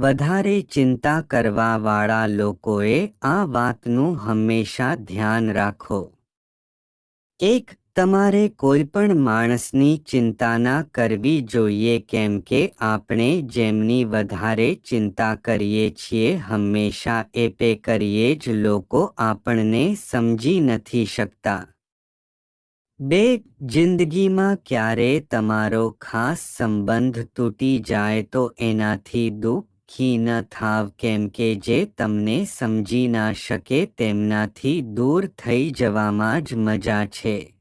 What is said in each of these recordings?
વધારે ચિંતા કરવાવાળા લોકોએ આ વાતનું હંમેશા ધ્યાન રાખો. એક, તમારે કોઈપણ માણસની ચિંતા ના કરવી જોઈએ કેમ કે આપણે જેમની વધારે ચિંતા કરીએ છીએ હંમેશા એપે કરીએ જ લોકો આપણને સમજી નથી શકતા. બે, જિંદગીમાં ક્યારે તમારો ખાસ સંબંધ તૂટી જાય તો એનાથી દુઃખી ન થાવ કેમ કે જે તમને સમજી ના શકે તેમનાથી દૂર થઈ જવામાં જ મજા છે.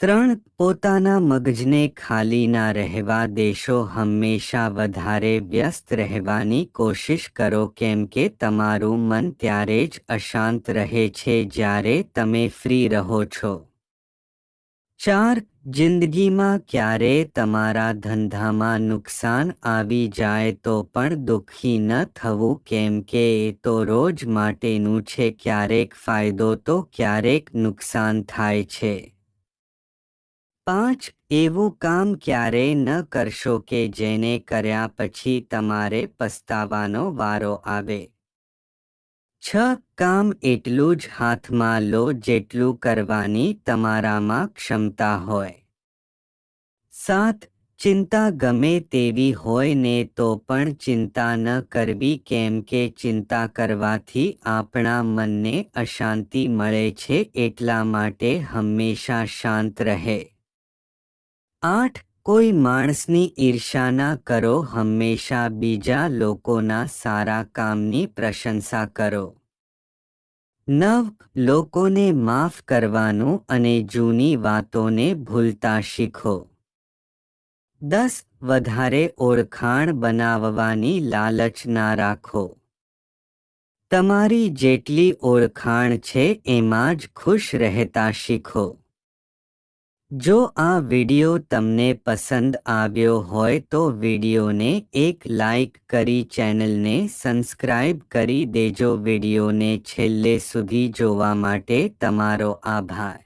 ત્રણ, પોતાના મગજને ખાલી ના રહેવા દેશો હંમેશા વધારે વ્યસ્ત રહેવાની કોશિશ કરો કેમ કે તમારું મન ત્યારે જ અશાંત રહે છે જ્યારે તમે ફ્રી રહો છો. ચાર, જિંદગીમાં ક્યારે તમારા ધંધામાં નુકસાન આવી જાય તો પણ દુઃખી ન થવું? કેમ કે એ તો રોજ માટેનું છે, ક્યારેક ફાયદો તો ક્યારેક નુકસાન થાય છે. પાંચ, એવું કામ ક્યારેય ન કરશો કે જેને કર્યા પછી તમારે પસ્તાવાનો વારો આવે? છ કામ એટલું જ હાથમાં લો જેટલું કરવાની તમારામાં ક્ષમતા હોય. સાત, ચિંતા ગમે તેવી હોય ને તો પણ ચિંતા ન કરવી કેમ કે ચિંતા કરવાથી આપણા મનને અશાંતિ મળે છે એટલા માટે હંમેશા શાંત રહે. આઠ કોઈ માણસની ઈર્ષા ના કરો, હંમેશા બીજા લોકોના સારા કામની પ્રશંસા કરો. નવ, લોકોને માફ કરવાનું અને જૂની વાતોને ભૂલતા શીખો. દસ, વધારે ઓળખાણ બનાવવાની લાલચ ના રાખો. તમારી જેટલી ઓળખાણ છે, એમાં જ ખુશ રહેતા શીખો. જો આ વીડિયો તમને પસંદ આવ્યો હોય તો વિડીયોને એક લાઈક કરી ચેનલને સબસ્ક્રાઇબ કરી દેજો. વિડિયોને છેલ્લે સુધી જોવા માટે તમારો આભાર.